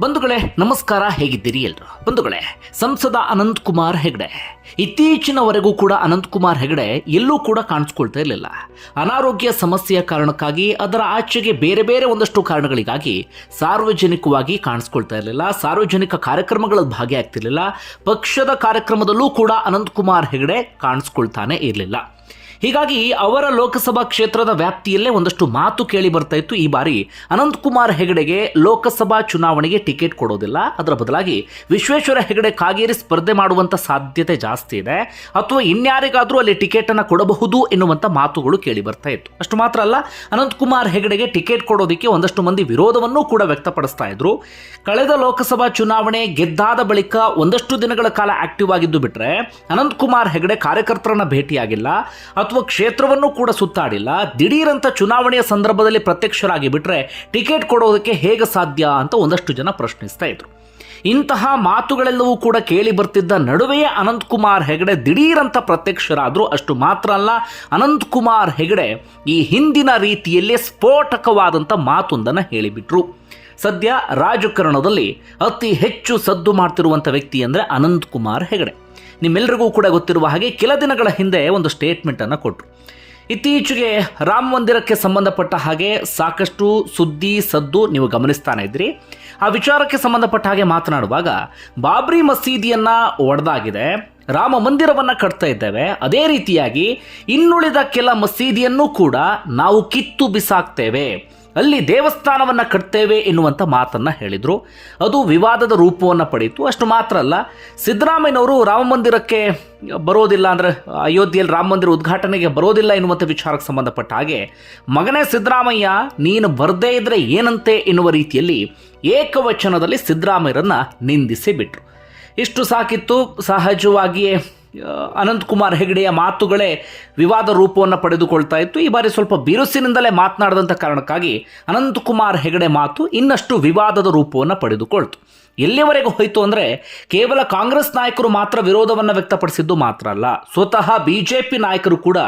ಬಂಧುಗಳೇ, ನಮಸ್ಕಾರ, ಹೇಗಿದ್ದೀರಿ ಎಲ್ರು? ಬಂಧುಗಳೇ, ಸಂಸದ ಅನಂತ್ ಕುಮಾರ್ ಹೆಗಡೆ. ಇತ್ತೀಚಿನವರೆಗೂ ಕೂಡ ಅನಂತ್ ಕುಮಾರ್ ಹೆಗಡೆ ಎಲ್ಲೂ ಕೂಡ ಕಾಣಿಸ್ಕೊಳ್ತಾ ಇರಲಿಲ್ಲ. ಅನಾರೋಗ್ಯ ಸಮಸ್ಯೆಯ ಕಾರಣಕ್ಕಾಗಿ, ಅದರ ಆಚೆಗೆ ಬೇರೆ ಬೇರೆ ಒಂದಷ್ಟು ಕಾರಣಗಳಿಗಾಗಿ ಸಾರ್ವಜನಿಕವಾಗಿ ಕಾಣಿಸ್ಕೊಳ್ತಾ ಇರಲಿಲ್ಲ. ಸಾರ್ವಜನಿಕ ಕಾರ್ಯಕ್ರಮಗಳಲ್ಲಿ ಭಾಗಿಯಾಗ್ತಿರ್ಲಿಲ್ಲ. ಪಕ್ಷದ ಕಾರ್ಯಕ್ರಮದಲ್ಲೂ ಕೂಡ ಅನಂತ್ ಕುಮಾರ್ ಹೆಗಡೆ ಕಾಣಿಸ್ಕೊಳ್ತಾನೆ ಇರಲಿಲ್ಲ. ಹೀಗಾಗಿ ಅವರ ಲೋಕಸಭಾ ಕ್ಷೇತ್ರದ ವ್ಯಾಪ್ತಿಯಲ್ಲೇ ಒಂದಷ್ಟು ಮಾತು ಕೇಳಿ ಬರ್ತಾ ಇತ್ತು ಈ ಬಾರಿ. ಅನಂತಕುಮಾರ್ ಹೆಗಡೆಗೆ ಲೋಕಸಭಾ ಚುನಾವಣೆಗೆ ಟಿಕೆಟ್ ಕೊಡೋದಿಲ್ಲ. ಅದರ ಬದಲಾಗಿ ವಿಶ್ವೇಶ್ವರ ಹೆಗಡೆ ಕಾಗೇರಿ ಸ್ಪರ್ಧೆ ಮಾಡುವಂಥ ಸಾಧ್ಯತೆ ಜಾಸ್ತಿ ಇದೆ. ಅಥವಾ ಇನ್ಯಾರಿಗಾದರೂ ಅಲ್ಲಿ ಟಿಕೆಟನ್ನು ಕೊಡಬಹುದು ಎನ್ನುವಂಥ ಮಾತುಗಳು ಕೇಳಿ ಬರ್ತಾ ಇತ್ತು. ಅಷ್ಟು ಮಾತ್ರ ಅಲ್ಲ ಅನಂತಕುಮಾರ್ ಹೆಗಡೆಗೆ ಟಿಕೆಟ್ ಕೊಡೋದಕ್ಕೆ ಒಂದಷ್ಟು ಮಂದಿ ವಿರೋಧವನ್ನು ಕೂಡ ವ್ಯಕ್ತಪಡಿಸ್ತಾ ಇದ್ರು. ಕಳೆದ ಲೋಕಸಭಾ ಚುನಾವಣೆ ಗೆದ್ದಾದ ಬಳಿಕ ಒಂದಷ್ಟು ದಿನಗಳ ಕಾಲ ಆಕ್ಟಿವ್ ಆಗಿದ್ದು ಬಿಟ್ರೆ ಅನಂತಕುಮಾರ್ ಹೆಗಡೆ ಕಾರ್ಯಕರ್ತರನ್ನ ಭೇಟಿಯಾಗಿಲ್ಲ. ಅಥವಾ ಕ್ಷೇತ್ರವನ್ನು ಕೂಡ ಸುತ್ತಾಡಿಲ್ಲ. ದಿಢೀರಂತ ಚುನಾವಣೆಯ ಸಂದರ್ಭದಲ್ಲಿ ಪ್ರತ್ಯಕ್ಷರಾಗಿ ಬಿಟ್ಟರೆ ಟಿಕೆಟ್ ಕೊಡೋದಕ್ಕೆ ಹೇಗೆ ಸಾಧ್ಯ ಅಂತ ಒಂದಷ್ಟು ಜನ ಪ್ರಶ್ನಿಸ್ತಾ ಇದ್ರು. ಇಂತಹ ಮಾತುಗಳೆಲ್ಲವೂ ಕೂಡ ಕೇಳಿ ಬರ್ತಿದ್ದ ನಡುವೆಯೇ ಅನಂತಕುಮಾರ್ ಹೆಗಡೆ ದಿಢೀರಂತ ಪ್ರತ್ಯಕ್ಷರಾದರೂ. ಅಷ್ಟು ಮಾತ್ರ ಅಲ್ಲ, ಅನಂತಕುಮಾರ್ ಹೆಗಡೆ ಈ ಹಿಂದಿನ ರೀತಿಯಲ್ಲೇ ಸ್ಫೋಟಕವಾದಂಥ ಮಾತೊಂದನ್ನು ಹೇಳಿಬಿಟ್ರು. ಸದ್ಯ ರಾಜಕಾರಣದಲ್ಲಿ ಅತಿ ಹೆಚ್ಚು ಸದ್ದು ಮಾಡ್ತಿರುವಂಥ ವ್ಯಕ್ತಿ ಅಂದರೆ ಅನಂತ್ ಕುಮಾರ್ ಹೆಗಡೆ. ನಿಮ್ಮೆಲ್ಲರಿಗೂ ಕೂಡ ಗೊತ್ತಿರುವ ಹಾಗೆ ಕೆಲ ದಿನಗಳ ಹಿಂದೆ ಒಂದು ಸ್ಟೇಟ್ಮೆಂಟನ್ನು ಕೊಟ್ಟರು ಇತ್ತೀಚೆಗೆ ರಾಮ ಮಂದಿರಕ್ಕೆ ಸಂಬಂಧಪಟ್ಟ ಹಾಗೆ ಸಾಕಷ್ಟು ಸುದ್ದಿ, ಸದ್ದು ನೀವು ಗಮನಿಸ್ತಾನೆ ಇದ್ರಿ ಆ ವಿಚಾರಕ್ಕೆ ಸಂಬಂಧಪಟ್ಟ ಹಾಗೆ ಮಾತನಾಡುವಾಗ ಬಾಬ್ರಿ ಮಸೀದಿಯನ್ನ ಒಡೆದಾಗಿದೆ, ರಾಮ ಮಂದಿರವನ್ನ ಕಟ್ತಾ ಇದ್ದೇವೆ, ಅದೇ ರೀತಿಯಾಗಿ ಇನ್ನುಳಿದ ಕೆಲ ಮಸೀದಿಯನ್ನು ಕೂಡ ನಾವು ಕಿತ್ತು ಬಿಸಾಕ್ತೇವೆ. ಅಲ್ಲಿ ದೇವಸ್ಥಾನವನ್ನ ಕಟ್ತೇವೆ ಎನ್ನುವಂಥ ಮಾತನ್ನ ಹೇಳಿದರು. ಅದು ವಿವಾದದ ರೂಪವನ್ನು ಪಡೆಯಿತು. ಅಷ್ಟು ಮಾತ್ರ ಅಲ್ಲ, ಸಿದ್ದರಾಮಯ್ಯನವರು ರಾಮ ಮಂದಿರಕ್ಕೆ ಬರೋದಿಲ್ಲ ಅಂದ್ರೆ, ಅಯೋಧ್ಯೆಯಲ್ಲಿ ರಾಮ ಮಂದಿರ ಉದ್ಘಾಟನೆಗೆ ಬರೋದಿಲ್ಲ ಎನ್ನುವಂಥ ವಿಚಾರಕ್ಕೆ ಸಂಬಂಧಪಟ್ಟ ಹಾಗೆ, ಮಗನೇ ಸಿದ್ದರಾಮಯ್ಯ, ನೀನು ಬರದೇ ಇದ್ದರೆ ಏನಂತೆ ಎನ್ನುವ ರೀತಿಯಲ್ಲಿ ಏಕವಚನದಲ್ಲಿ ಸಿದ್ದರಾಮಯ್ಯರನ್ನು ನಿಂದಿಸಿ ಬಿಟ್ರು. ಇಷ್ಟು ಸಾಕಿತ್ತು. ಸಹಜವಾಗಿಯೇ ಅನಂತ್ ಕುಮಾರ್ ಹೆಗಡೆಯ ಮಾತುಗಳೇ ವಿವಾದ ರೂಪವನ್ನು ಪಡೆದುಕೊಳ್ತಾ ಇತ್ತು. ಈ ಬಾರಿ ಸ್ವಲ್ಪ ಬಿರುಸಿನಿಂದಲೇ ಮಾತನಾಡಿದಂಥ ಕಾರಣಕ್ಕಾಗಿ ಅನಂತ್ ಕುಮಾರ್ ಹೆಗಡೆ ಮಾತು ಇನ್ನಷ್ಟು ವಿವಾದದ ರೂಪವನ್ನು ಪಡೆದುಕೊಳ್ತು. ಎಲ್ಲಿವರೆಗೂ ಹೋಯಿತು ಅಂದರೆ ಕೇವಲ ಕಾಂಗ್ರೆಸ್ ನಾಯಕರು ಮಾತ್ರ ವಿರೋಧವನ್ನು ವ್ಯಕ್ತಪಡಿಸಿದ್ದು ಮಾತ್ರ ಅಲ್ಲ. ಸ್ವತಃ ಬಿಜೆಪಿ ನಾಯಕರು ಕೂಡ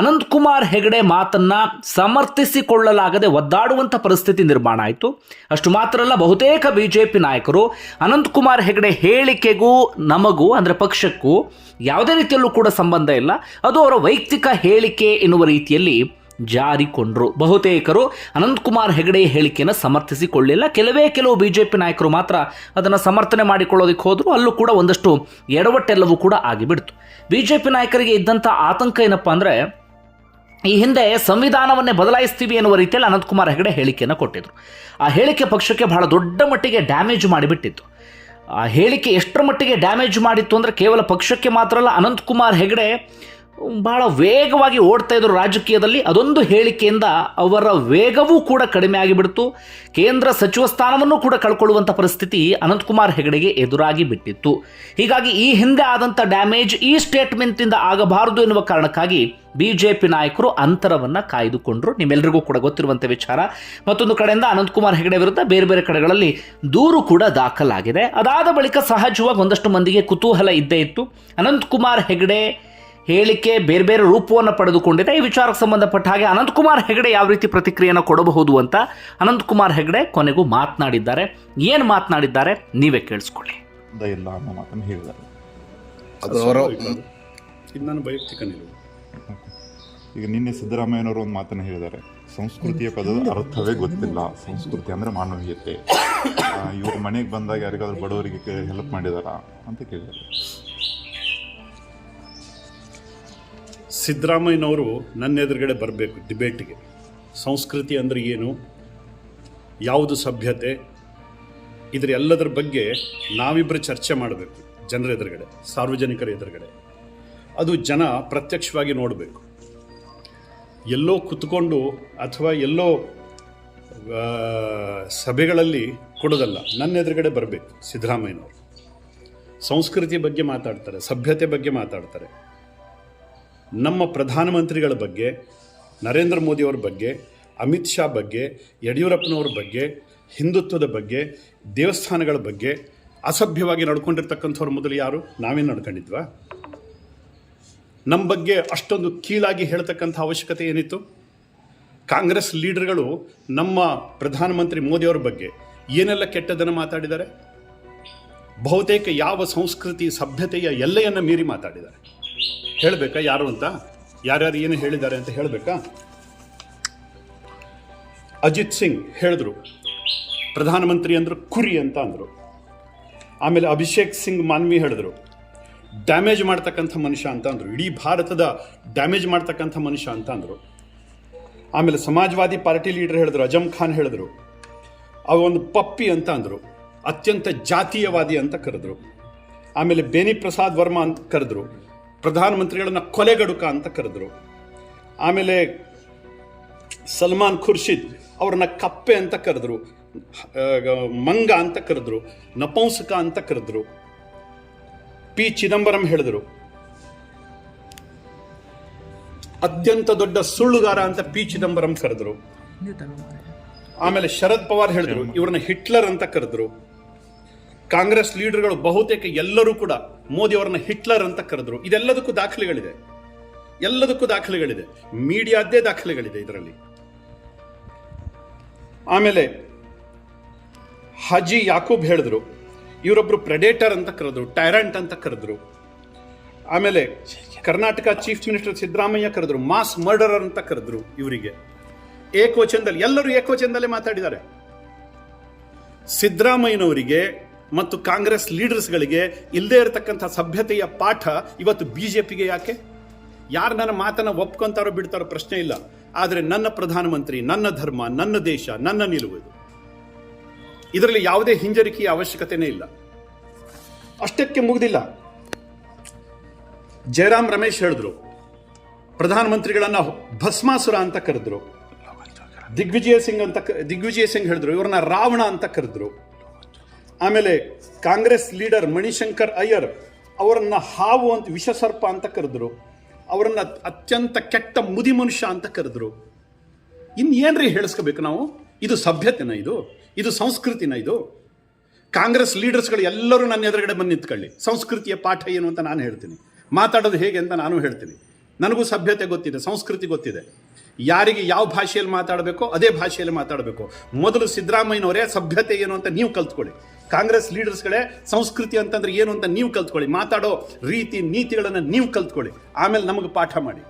ಅನಂತಕುಮಾರ್ ಹೆಗಡೆ ಮಾತನ್ನ ಸಮರ್ಥಿಸಿಕೊಳ್ಳಲಾಗದೆ ಒದ್ದಾಡುವಂಥ ಪರಿಸ್ಥಿತಿ ನಿರ್ಮಾಣ ಆಯಿತು. ಅಷ್ಟು ಮಾತ್ರ ಅಲ್ಲ, ಬಹುತೇಕ ಬಿಜೆಪಿ ನಾಯಕರು ಅನಂತಕುಮಾರ್ ಹೆಗಡೆ ಹೇಳಿಕೆಗೂ ನಮಗೂ ಅಂದರೆ ಪಕ್ಷಕ್ಕೂ ಯಾವುದೇ ರೀತಿಯಲ್ಲೂ ಕೂಡ ಸಂಬಂಧ ಇಲ್ಲ. ಅದು ಅವರ ವೈಯಕ್ತಿಕ ಹೇಳಿಕೆ ಎನ್ನುವ ರೀತಿಯಲ್ಲಿ ಜಾರಿಕೊಂಡ್ರು. ಬಹುತೇಕರು ಅನಂತಕುಮಾರ್ ಹೆಗಡೆ ಹೇಳಿಕೆಯನ್ನು ಸಮರ್ಥಿಸಿಕೊಳ್ಳಿಲ್ಲ. ಕೆಲವೇ ಕೆಲವು ಬಿಜೆಪಿ ನಾಯಕರು ಮಾತ್ರ ಅದನ್ನು ಸಮರ್ಥನೆ ಮಾಡಿಕೊಳ್ಳೋದಕ್ಕೆ ಹೋದರೂ. ಅಲ್ಲೂ ಕೂಡ ಒಂದಷ್ಟು ಎಡವಟ್ಟೆಲ್ಲವೂ ಕೂಡ ಆಗಿಬಿಡ್ತು. ಬಿಜೆಪಿ ನಾಯಕರಿಗೆ ಇದ್ದಂಥ ಆತಂಕ ಏನಪ್ಪ ಅಂದರೆ, ಈ ಹಿಂದೆ ಸಂವಿಧಾನವನ್ನೇ ಬದಲಾಯಿಸ್ತೀವಿ ಎನ್ನುವ ರೀತಿಯಲ್ಲಿ ಅನಂತಕುಮಾರ್ ಹೆಗಡೆ ಹೇಳಿಕೆಯನ್ನು ಕೊಟ್ಟಿದ್ರು. ಆ ಹೇಳಿಕೆ ಪಕ್ಷಕ್ಕೆ ಬಹಳ ದೊಡ್ಡ ಮಟ್ಟಿಗೆ ಡ್ಯಾಮೇಜ್ ಮಾಡಿಬಿಟ್ಟಿತ್ತು. ಆ ಹೇಳಿಕೆ ಎಷ್ಟರ ಮಟ್ಟಿಗೆ ಡ್ಯಾಮೇಜ್ ಮಾಡಿತ್ತು ಅಂದರೆ ಕೇವಲ ಪಕ್ಷಕ್ಕೆ ಮಾತ್ರ ಅಲ್ಲ, ಅನಂತಕುಮಾರ್ ಹೆಗಡೆ ಬಹಳ ವೇಗವಾಗಿ ಓಡ್ತಾ ಇದ್ರು ರಾಜಕೀಯದಲ್ಲಿ. ಅದೊಂದು ಹೇಳಿಕೆಯಿಂದ ಅವರ ವೇಗವೂ ಕೂಡ ಕಡಿಮೆ ಆಗಿಬಿಡ್ತು. ಕೇಂದ್ರ ಸಚಿವ ಸ್ಥಾನವನ್ನು ಕೂಡ ಕಳ್ಕೊಳ್ಳುವಂಥ ಪರಿಸ್ಥಿತಿ ಅನಂತಕುಮಾರ್ ಹೆಗಡೆಗೆ ಎದುರಾಗಿ ಬಿಟ್ಟಿತ್ತು. ಹೀಗಾಗಿ ಈ ಹಿಂದೆ ಆದಂಥ ಡ್ಯಾಮೇಜ್ ಈ ಸ್ಟೇಟ್ಮೆಂಟಿಂದ ಆಗಬಾರದು ಎನ್ನುವ ಕಾರಣಕ್ಕಾಗಿ ಬಿಜೆಪಿ ನಾಯಕರು ಅಂತರವನ್ನು ಕಾಯ್ದುಕೊಂಡರು. ನಿಮ್ಮೆಲ್ಲರಿಗೂ ಕೂಡ ಗೊತ್ತಿರುವಂಥ ವಿಚಾರ. ಮತ್ತೊಂದು ಕಡೆಯಿಂದ ಅನಂತಕುಮಾರ್ ಹೆಗಡೆ ವಿರುದ್ಧ ಬೇರೆ ಬೇರೆ ಕಡೆಗಳಲ್ಲಿ ದೂರು ಕೂಡ ದಾಖಲಾಗಿದೆ. ಅದಾದ ಬಳಿಕ ಸಹಜವಾಗಿ ಒಂದಷ್ಟು ಮಂದಿಗೆ ಕುತೂಹಲ ಇದ್ದೇ ಇತ್ತು. ಅನಂತಕುಮಾರ್ ಹೆಗಡೆ ಹೇಳಿಕೆ ಬೇರೆ ಬೇರೆ ರೂಪವನ್ನು ಪಡೆದುಕೊಂಡಿದೆ. ಈ ವಿಚಾರಕ್ಕೆ ಸಂಬಂಧಪಟ್ಟ ಹಾಗೆ ಅನಂತಕುಮಾರ್ ಹೆಗಡೆ ಯಾವ ರೀತಿ ಪ್ರತಿಕ್ರಿಯೆಯನ್ನು ಕೊಡಬಹುದು ಅಂತ ಅನಂತಕುಮಾರ್ ಹೆಗಡೆ ಕೊನೆಗೂ ಮಾತನಾಡಿದ್ದಾರೆ. ಏನು ಮಾತನಾಡಿದ್ದಾರೆ? ನೀವೇ ಕೇಳಿಸ್ಕೊಳ್ಳಿ. ಇಲ್ಲ ಅನ್ನೋ ಮಾತನ್ನು ಹೇಳಿದ್ದಾರೆ. ಅದು ಅವರ ಇದು ನನ್ನ ವೈಯಕ್ತಿಕ ನಿಲುವು. ಈಗ ನಿನ್ನೆ ಸಿದ್ದರಾಮಯ್ಯನವರು ಒಂದು ಮಾತನ್ನು ಹೇಳಿದ್ದಾರೆ. ಸಂಸ್ಕೃತಿಯ ಪದದ ಅರ್ಥವೇ ಗೊತ್ತಿಲ್ಲ. ಸಂಸ್ಕೃತಿ ಅಂದರೆ ಮಾನವೀಯತೆ. ಇವರು ಮನೆಗೆ ಬಂದಾಗ ಯಾರಿಗಾದ್ರೂ ಬಡವರಿಗೆ ಹೆಲ್ಪ್ ಮಾಡಿದಾರ ಅಂತ ಕೇಳಿದ್ದಾರೆ. ಸಿದ್ದರಾಮಯ್ಯನವರು ನನ್ನ ಎದುರುಗಡೆ ಬರಬೇಕು ಡಿಬೇಟಿಗೆ ಸಂಸ್ಕೃತಿ ಅಂದರೆ ಏನು? ಯಾವುದು ಸಭ್ಯತೆ? ಇದರ ಎಲ್ಲದರ ಬಗ್ಗೆ ನಾವಿಬ್ಬರು ಚರ್ಚೆ ಮಾಡಬೇಕು, ಜನರ ಎದುರುಗಡೆ, ಸಾರ್ವಜನಿಕರ ಎದುರುಗಡೆ. ಅದು ಜನ ಪ್ರತ್ಯಕ್ಷವಾಗಿ ನೋಡಬೇಕು. ಎಲ್ಲೋ ಕುತ್ಕೊಂಡು ಅಥವಾ ಎಲ್ಲೋ ಸಭೆಗಳಲ್ಲಿ ಕೊಡೋದಲ್ಲ ನನ್ನ ಎದುರುಗಡೆ ಬರಬೇಕು, ಸಿದ್ದರಾಮಯ್ಯನವರು. ಸಂಸ್ಕೃತಿ ಬಗ್ಗೆ ಮಾತಾಡ್ತಾರೆ, ಸಭ್ಯತೆ ಬಗ್ಗೆ ಮಾತಾಡ್ತಾರೆ. ನಮ್ಮ ಪ್ರಧಾನಮಂತ್ರಿಗಳ ಬಗ್ಗೆ, ನರೇಂದ್ರ ಮೋದಿಯವ್ರ ಬಗ್ಗೆ, ಅಮಿತ್ ಶಾ ಬಗ್ಗೆ, ಯಡಿಯೂರಪ್ಪನವ್ರ ಬಗ್ಗೆ, ಹಿಂದುತ್ವದ ಬಗ್ಗೆ, ದೇವಸ್ಥಾನಗಳ ಬಗ್ಗೆ ಅಸಭ್ಯವಾಗಿ ನಡ್ಕೊಂಡಿರ್ತಕ್ಕಂಥವ್ರ ಮೊದಲು ಯಾರು? ನಾವೇನು ನಡ್ಕೊಂಡಿದ್ವಾ? ನಮ್ಮ ಬಗ್ಗೆ ಅಷ್ಟೊಂದು ಕೀಳಾಗಿ ಹೇಳ್ತಕ್ಕಂಥ ಅವಶ್ಯಕತೆ ಏನಿತ್ತು? ಕಾಂಗ್ರೆಸ್ ಲೀಡರ್ಗಳು ನಮ್ಮ ಪ್ರಧಾನಮಂತ್ರಿ ಮೋದಿಯವರ ಬಗ್ಗೆ ಏನೆಲ್ಲ ಕೆಟ್ಟದನ್ನು ಮಾತಾಡಿದ್ದಾರೆ? ಬಹುತೇಕ ಯಾವ ಸಂಸ್ಕೃತಿ ಸಭ್ಯತೆಯ ಎಲ್ಲೆಯನ್ನು ಮೀರಿ ಮಾತಾಡಿದ್ದಾರೆ? ಹೇಳಬೇಕಾ ಯಾರು ಅಂತ? ಯಾರ್ಯಾರು ಏನು ಹೇಳಿದ್ದಾರೆ ಅಂತ ಹೇಳಬೇಕಾ? ಅಜಿತ್ ಸಿಂಗ್ ಹೇಳಿದ್ರು. ಪ್ರಧಾನಮಂತ್ರಿ ಅಂದರು, ಕುರಿ ಅಂತ ಅಂದರು. ಆಮೇಲೆ ಅಭಿಷೇಕ್ ಸಿಂಗ್ ಮಾನ್ವಿ ಹೇಳಿದ್ರು. ಡ್ಯಾಮೇಜ್ ಮಾಡ್ತಕ್ಕಂಥ ಮನುಷ್ಯ ಅಂತ ಅಂದರು. ಇಡೀ ಭಾರತದ ಡ್ಯಾಮೇಜ್ ಮಾಡ್ತಕ್ಕಂಥ ಮನುಷ್ಯ ಅಂತ ಅಂದರು. ಆಮೇಲೆ ಸಮಾಜವಾದಿ ಪಾರ್ಟಿ ಲೀಡರ್ ಹೇಳಿದ್ರು ಅಜಮ್ ಖಾನ್ ಹೇಳಿದ್ರು. ಅವೊಂದು ಪಪ್ಪಿ ಅಂತ ಅಂದರು. ಅತ್ಯಂತ ಜಾತೀಯವಾದಿ ಅಂತ ಕರೆದ್ರು. ಆಮೇಲೆ ಬೇನಿ ಪ್ರಸಾದ್ ವರ್ಮಾ ಅಂತ ಕರೆದ್ರು. ಪ್ರಧಾನಮಂತ್ರಿಗಳನ್ನ ಕೊಲೆಗಡುಕ ಅಂತ ಕರೆದ್ರು. ಆಮೇಲೆ ಸಲ್ಮಾನ್ ಖುರ್ಷಿದ್ ಅವ್ರನ್ನ ಕಪ್ಪೆ ಅಂತ ಕರೆದ್ರು. ಮಂಗ ಅಂತ ಕರೆದ್ರು. ನಪುಂಸಕ ಅಂತ ಕರೆದ್ರು. ಪಿ ಚಿದಂಬರಂ ಹೇಳಿದ್ರು. ಅತ್ಯಂತ ದೊಡ್ಡ ಸುಳ್ಳುಗಾರ ಅಂತ ಪಿ ಚಿದಂಬರಂ ಕರೆದ್ರು. ಆಮೇಲೆ ಶರದ್ ಪವಾರ್ ಹೇಳಿದ್ರು, ಇವ್ರನ್ನ ಹಿಟ್ಲರ್ ಅಂತ ಕರೆದ್ರು. ಕಾಂಗ್ರೆಸ್ ಲೀಡರ್ಗಳು ಬಹುತೇಕ ಎಲ್ಲರೂ ಕೂಡ ಮೋದಿ ಅವರನ್ನ ಹಿಟ್ಲರ್ ಅಂತ ಕರೆದ್ರು. ಇದೆಲ್ಲದಕ್ಕೂ ದಾಖಲೆಗಳಿದೆ. ಎಲ್ಲದಕ್ಕೂ ದಾಖಲೆಗಳಿದೆ. ಮೀಡಿಯಾದ್ದೇ ದಾಖಲೆಗಳಿದೆ ಇದರಲ್ಲಿ. ಆಮೇಲೆ ಹಜಿ ಯಾಕೂಬ್ ಹೇಳಿದ್ರು. ಇವರೊಬ್ರು ಪ್ರೆಡೇಟರ್ ಅಂತ ಕರೆದ್ರು, ಟೈರಂಟ್ ಅಂತ ಕರೆದ್ರು. ಆಮೇಲೆ ಕರ್ನಾಟಕ ಚೀಫ್ ಮಿನಿಸ್ಟರ್ ಸಿದ್ದರಾಮಯ್ಯ ಕರೆದ್ರು, ಮಾಸ್ ಮರ್ಡರರ್ ಅಂತ ಕರೆದ್ರು ಇವರಿಗೆ. ಏಕವಚನದಲ್ಲಿ, ಎಲ್ಲರೂ ಏಕವಚನದಲ್ಲೇ ಮಾತಾಡಿದ್ದಾರೆ. ಸಿದ್ದರಾಮಯ್ಯನವರಿಗೆ ಮತ್ತು ಕಾಂಗ್ರೆಸ್ ಲೀಡರ್ಸ್ಗಳಿಗೆ ಇಲ್ಲದೇ ಇರತಕ್ಕಂಥ ಸಭ್ಯತೆಯ ಪಾಠ ಇವತ್ತು ಬಿಜೆಪಿಗೆ ಯಾಕೆ? ಯಾರು ನನ್ನ ಮಾತನ್ನ ಒಪ್ಕೊಂತಾರೋ ಬಿಡ್ತಾರೋ ಪ್ರಶ್ನೆ ಇಲ್ಲ. ಆದರೆ ನನ್ನ ಪ್ರಧಾನಮಂತ್ರಿ, ನನ್ನ ಧರ್ಮ, ನನ್ನ ದೇಶ, ನನ್ನ ನಿಲುವು ಇದು. ಇದರಲ್ಲಿ ಯಾವುದೇ ಹಿಂಜರಿಕೆಯ ಅವಶ್ಯಕತೆನೇ ಇಲ್ಲ. ಅಷ್ಟಕ್ಕೆ ಮುಗಿದಿಲ್ಲ. ಜಯರಾಮ್ ರಮೇಶ್ ಹೇಳಿದ್ರು, ಪ್ರಧಾನಮಂತ್ರಿಗಳನ್ನ ಭಸ್ಮಾಸುರ ಅಂತ ಕರೆದ್ರು. ದಿಗ್ವಿಜಯ ಸಿಂಗ್ ಅಂತ ದಿಗ್ವಿಜಯ ಸಿಂಗ್ ಹೇಳಿದ್ರು, ಇವ್ರನ್ನ ರಾವಣ ಅಂತ ಕರೆದ್ರು. ಆಮೇಲೆ ಕಾಂಗ್ರೆಸ್ ಲೀಡರ್ ಮಣಿಶಂಕರ್ ಅಯ್ಯರ್ ಅವರನ್ನು ಹಾವು ಅಂತ ವಿಷಸರ್ಪ ಅಂತ ಕರೆದ್ರು. ಅವರನ್ನು ಅತ್ಯಂತ ಕೆಟ್ಟ ಮುದಿ ಮನುಷ್ಯ ಅಂತ ಕರೆದ್ರು. ಇನ್ನೇನ್ರಿ ಹೇಳಿಸ್ಕೋಬೇಕು ನಾವು? ಇದು ಸಭ್ಯತೆನ ಇದು? ಇದು ಸಂಸ್ಕೃತಿನ ಇದು? ಕಾಂಗ್ರೆಸ್ ಲೀಡರ್ಸ್ಗಳು ಎಲ್ಲರೂ ನನ್ನ ಎದುರುಗಡೆ ಬಂದು ನಿಂತ್ಕೊಳ್ಳಿ. ಸಂಸ್ಕೃತಿಯ ಪಾಠ ಏನು ಅಂತ ನಾನು ಹೇಳ್ತೀನಿ. ಮಾತಾಡೋದು ಹೇಗೆ ಅಂತ ನಾನು ಹೇಳ್ತೀನಿ. ನನಗೂ ಸಭ್ಯತೆ ಗೊತ್ತಿದೆ, ಸಂಸ್ಕೃತಿ ಗೊತ್ತಿದೆ. ಯಾರಿಗೆ ಯಾವ ಭಾಷೆಯಲ್ಲಿ ಮಾತಾಡಬೇಕೋ ಅದೇ ಭಾಷೆಯಲ್ಲಿ ಮಾತಾಡಬೇಕು. ಮೊದಲು ಸಿದ್ದರಾಮಯ್ಯನವರೇ ಸಭ್ಯತೆ ಏನು ಅಂತ ನೀವು ಕಲ್ತ್ಕೊಳ್ಳಿ. ಕಾಂಗ್ರೆಸ್ ಲೀಡರ್ಸ್ಗಳೇ ಸಂಸ್ಕೃತಿ ಅಂತಂದ್ರೆ ಏನು ಅಂತ ನೀವು ಕಲ್ತ್ಕೊಳ್ಳಿ. ಮಾತಾಡೋ ರೀತಿ, ನೀತಿಗಳನ್ನು ನೀವು ಕಲ್ತ್ಕೊಳ್ಳಿ. ಆಮೇಲೆ ನಮಗೆ ಪಾಠ ಮಾಡಿ.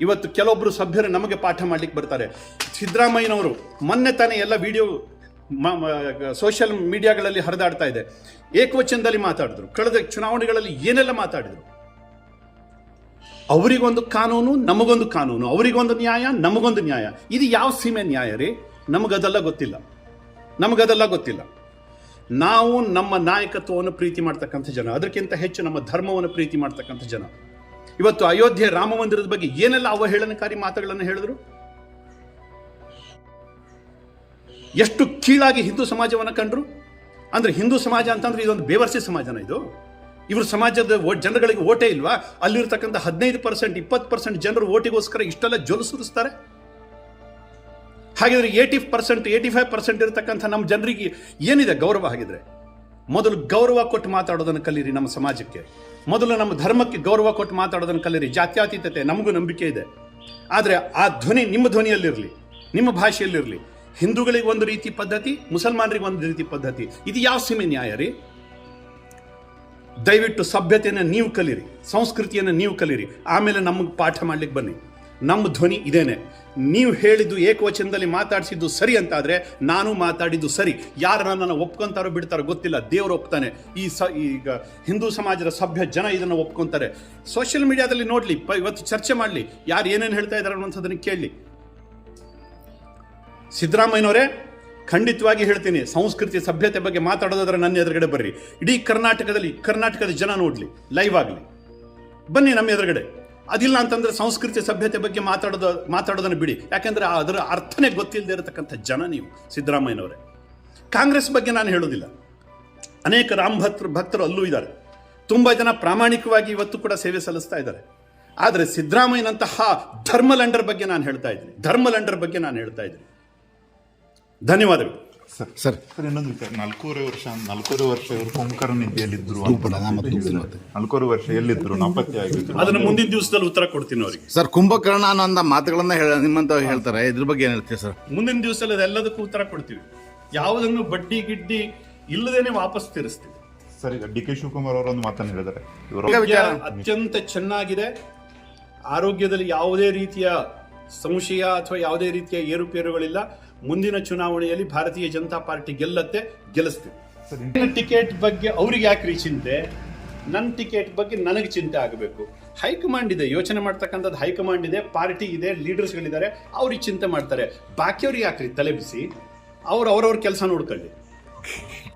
ಇವತ್ತು ಕೆಲವೊಬ್ಬರು ಸಭ್ಯರು ನಮಗೆ ಪಾಠ ಮಾಡ್ಲಿಕ್ಕೆ ಬರ್ತಾರೆ. ಸಿದ್ದರಾಮಯ್ಯನವರು ಮೊನ್ನೆ ತಾನೇ ಎಲ್ಲ ವಿಡಿಯೋ ಸೋಷಿಯಲ್ ಮೀಡಿಯಾಗಳಲ್ಲಿ ಹರಿದಾಡ್ತಾ ಇದೆ. ಏಕವಚನದಲ್ಲಿ ಮಾತಾಡಿದ್ರು. ಕಳೆದ ಚುನಾವಣೆಗಳಲ್ಲಿ ಏನೆಲ್ಲ ಮಾತಾಡಿದ್ರು? ಅವರಿಗೊಂದು ಕಾನೂನು, ನಮಗೊಂದು ಕಾನೂನು. ಅವರಿಗೊಂದು ನ್ಯಾಯ, ನಮಗೊಂದು ನ್ಯಾಯ. ಇದು ಯಾವ ಸೀಮೆ ನ್ಯಾಯ ರೀ? ನಮಗದೆಲ್ಲ ಗೊತ್ತಿಲ್ಲ. ನಮಗದೆಲ್ಲ ಗೊತ್ತಿಲ್ಲ. ನಾವು ನಮ್ಮ ನಾಯಕತ್ವವನ್ನು ಪ್ರೀತಿ ಮಾಡ್ತಕ್ಕಂಥ ಜನ. ಅದಕ್ಕಿಂತ ಹೆಚ್ಚು ನಮ್ಮ ಧರ್ಮವನ್ನು ಪ್ರೀತಿ ಮಾಡ್ತಕ್ಕಂಥ ಜನ. ಇವತ್ತು ಅಯೋಧ್ಯೆ ರಾಮ ಮಂದಿರದ ಬಗ್ಗೆ ಏನೆಲ್ಲ ಅವಹೇಳನಕಾರಿ ಮಾತುಗಳನ್ನು ಹೇಳಿದ್ರು? ಎಷ್ಟು ಕೀಳಾಗಿ ಹಿಂದೂ ಸಮಾಜವನ್ನು ಕಂಡ್ರು? ಅಂದ್ರೆ ಹಿಂದೂ ಸಮಾಜ ಅಂತಂದ್ರೆ ಇದೊಂದು ಬೇವರ್ಸಿ ಸಮಾಜನ ಇದು. ಇವ್ರ ಸಮಾಜದ ಜನಗಳಿಗೆ ಓಟೇ ಇಲ್ವಾ? ಅಲ್ಲಿರ್ತಕ್ಕಂಥ ಹದಿನೈದು ಪರ್ಸೆಂಟ್, ಇಪ್ಪತ್ತು ಪರ್ಸೆಂಟ್ ಜನರು ಓಟಿಗೋಸ್ಕರ ಇಷ್ಟೆಲ್ಲ ಜೊಲು ಸುರಿಸ್ತಾರೆ. ಹಾಗಿದ್ರೆ eighty percent eighty five percent ಇರತಕ್ಕಂಥ ನಮ್ಮ ಜನರಿಗೆ ಏನಿದೆ ಗೌರವ ಹಾಗಿದ್ರೆ? ಮೊದಲು ಗೌರವ ಕೊಟ್ಟು ಮಾತಾಡೋದನ್ನು ಕಲೀರಿ ನಮ್ಮ ಸಮಾಜಕ್ಕೆ. ಮೊದಲು ನಮ್ಮ ಧರ್ಮಕ್ಕೆ ಗೌರವ ಕೊಟ್ಟು ಮಾತಾಡೋದನ್ನು ಕಲೀರಿ. ಜಾತ್ಯಾತೀತತೆ ನಮಗೂ ನಂಬಿಕೆ ಇದೆ. ಆದರೆ ಆ ಧ್ವನಿ ನಿಮ್ಮ ಧ್ವನಿಯಲ್ಲಿರಲಿ, ನಿಮ್ಮ ಭಾಷೆಯಲ್ಲಿರಲಿ. ಹಿಂದೂಗಳಿಗೆ ಒಂದು ರೀತಿ ಪದ್ಧತಿ, ಮುಸಲ್ಮಾನರಿಗೆ ಒಂದು ರೀತಿ ಪದ್ಧತಿ. ಇದು ಯಾವ ಸೀಮೆ ನ್ಯಾಯ ರೀ? ದಯವಿಟ್ಟು ಸಭ್ಯತೆಯನ್ನು ನೀವು ಕಲೀರಿ, ಸಂಸ್ಕೃತಿಯನ್ನು ನೀವು ಕಲೀರಿ. ಆಮೇಲೆ ನಮಗೆ ಪಾಠ ಮಾಡ್ಲಿಕ್ಕೆ ಬನ್ನಿ. ನಮ್ಮ ಧ್ವನಿ ಇದೇನೆ. ನೀವು ಹೇಳಿದ್ದು ಏಕವಚನದಲ್ಲಿ ಮಾತಾಡಿಸಿದ್ದು ಸರಿ ಅಂತಾದ್ರೆ ನಾನು ಮಾತಾಡಿದ್ದು ಸರಿ. ಯಾರು ನನ್ನನ್ನು ಒಪ್ಕೊಂತಾರೋ ಬಿಡ್ತಾರೋ ಗೊತ್ತಿಲ್ಲ. ದೇವರು ಒಪ್ತಾನೆ. ಈ ಸ, ಈಗ ಹಿಂದೂ ಸಮಾಜದ ಸಭ್ಯ ಜನ ಇದನ್ನು ಒಪ್ಕೊಂತಾರೆ. ಸೋಷಿಯಲ್ ಮೀಡಿಯಾದಲ್ಲಿ ನೋಡಲಿ ಇವತ್ತು ಚರ್ಚೆ ಮಾಡಲಿ. ಯಾರು ಏನೇನು ಹೇಳ್ತಾ ಇದ್ದಾರೆ ಅನ್ನೋಂಥದ್ದನ್ನು ಕೇಳಲಿ. ಸಿದ್ದರಾಮಯ್ಯನವರೇ, ಖಂಡಿತವಾಗಿ ಹೇಳ್ತೀನಿ. ಸಂಸ್ಕೃತಿ ಸಭ್ಯತೆ ಬಗ್ಗೆ ಮಾತಾಡೋದಾದ್ರೆ ನನ್ನ ಎದುರುಗಡೆ ಬರ್ರಿ. ಇಡೀ ಕರ್ನಾಟಕದಲ್ಲಿ ಕರ್ನಾಟಕದ ಜನ ನೋಡಲಿ. ಲೈವ್ ಆಗಲಿ. ಬನ್ನಿ ನಮ್ಮ ಎದುರುಗಡೆ. ಅದಿಲ್ಲ ಅಂತಂದ್ರೆ ಸಂಸ್ಕೃತಿ ಸಭ್ಯತೆ ಬಗ್ಗೆ ಮಾತಾಡೋದು, ಮಾತಾಡೋದನ್ನು ಬಿಡಿ. ಯಾಕೆಂದ್ರೆ ಅದರ ಅರ್ಥನೇ ಗೊತ್ತಿಲ್ಲದೆ ಇರತಕ್ಕಂಥ ಜನ ನೀವು, ಸಿದ್ದರಾಮಯ್ಯನವರೇ. ಕಾಂಗ್ರೆಸ್ ಬಗ್ಗೆ ನಾನು ಹೇಳೋದಿಲ್ಲ. ಅನೇಕ ರಾಮ್ ಭಕ್ತರು ಭಕ್ತರು ಅಲ್ಲೂ ಇದ್ದಾರೆ. ತುಂಬ ಜನ ಪ್ರಾಮಾಣಿಕವಾಗಿ ಇವತ್ತು ಕೂಡ ಸೇವೆ ಸಲ್ಲಿಸ್ತಾ ಇದ್ದಾರೆ. ಆದರೆ ಸಿದ್ದರಾಮಯ್ಯನಂತಹ ಧರ್ಮಲಂಡರ್ ಬಗ್ಗೆ ನಾನು ಹೇಳ್ತಾ ಇದ್ದೀನಿ. ಧರ್ಮಲಂಡರ್ ಬಗ್ಗೆ ನಾನು ಹೇಳ್ತಾ ಇದ್ದೀನಿ. ಧನ್ಯವಾದಗಳು. ಸರ್. ಸರ್. ಸರ್ ಇನ್ನೊಂದು ವಿಚಾರ. ನಾಲ್ಕೂವರೆ ವರ್ಷ ನಾಲ್ಕೂವರೆ ವರ್ಷ ಇವರು ಕುಂಭಕರ್ಣ ನಿಧಿಯಲ್ಲಿದ್ದರು. ನಾಲ್ಕೂವರೆ ವರ್ಷ ಎಲ್ಲಿದ್ದರು? ನಾಪತ್ತೆ ಆಗಿದ್ರು ಅದನ್ನು ಮುಂದಿನ ದಿವಸದಲ್ಲಿ ಉತ್ತರ ಕೊಡ್ತೀನಿ ಅವರಿಗೆ. ಸರ್ ಕುಂಭಕರ್ಣ ಅನ್ನೋ ಮಾತುಗಳನ್ನ ಹೇಳ ನಿಮ್ಮಂತ ಹೇಳ್ತಾರೆ. ಇದ್ರ ಬಗ್ಗೆ ಏನ್ ಹೇಳ್ತೀವಿ ಸರ್? ಮುಂದಿನ ದಿವಸದಲ್ಲಿ ಅದೆಲ್ಲದಕ್ಕೂ ಉತ್ತರ ಕೊಡ್ತೀವಿ. ಯಾವುದನ್ನು ಬಡ್ಡಿ ಗಿಡ್ಡಿ ಇಲ್ಲದೇನೆ ವಾಪಸ್ ತೀರಿಸ್ತೀವಿ ಸರ್ ಈಗ ಡಿ ಕೆ ಶಿವಕುಮಾರ್ ಅವರೊಂದು ಒಂದು ಮಾತನ್ನು ಹೇಳಿದ್ದಾರೆ. ಇವರು ಅತ್ಯಂತ ಚೆನ್ನಾಗಿದೆ. ಆರೋಗ್ಯದಲ್ಲಿ ಯಾವುದೇ ರೀತಿಯ ಸಂಶಯ ಅಥವಾ ಯಾವುದೇ ರೀತಿಯ ಏರುಪೇರುಗಳಿಲ್ಲ. ಮುಂದಿನ ಚುನಾವಣೆಯಲ್ಲಿ ಭಾರತೀಯ ಜನತಾ ಪಾರ್ಟಿ ಗೆಲ್ಲತ್ತೆ ಗೆಲ್ಲಿಸ್ತೀವಿ. ಟಿಕೆಟ್ ಬಗ್ಗೆ ಅವ್ರಿಗೆ ಯಾಕ್ರಿ ಚಿಂತೆ? ನನ್ನ ಟಿಕೆಟ್ ಬಗ್ಗೆ ನನಗೆ ಚಿಂತೆ ಆಗಬೇಕು. ಹೈಕಮಾಂಡ್ ಇದೆ ಯೋಚನೆ ಮಾಡ್ತಕ್ಕಂಥದ್ದು ಹೈಕಮಾಂಡ್ ಇದೆ ಪಾರ್ಟಿ ಇದೆ ಲೀಡರ್ಸ್ಗಳಿದ್ದಾರೆ ಅವ್ರಿಗೆ ಚಿಂತೆ ಮಾಡ್ತಾರೆ. ಬಾಕಿಯವ್ರಿಗೆ ಯಾಕ್ರಿ ತಲೆ ಬಿಸಿ ಅವ್ರು ಅವ್ರವ್ರ ಕೆಲಸ ನೋಡ್ಕೊಳ್ಳಿ.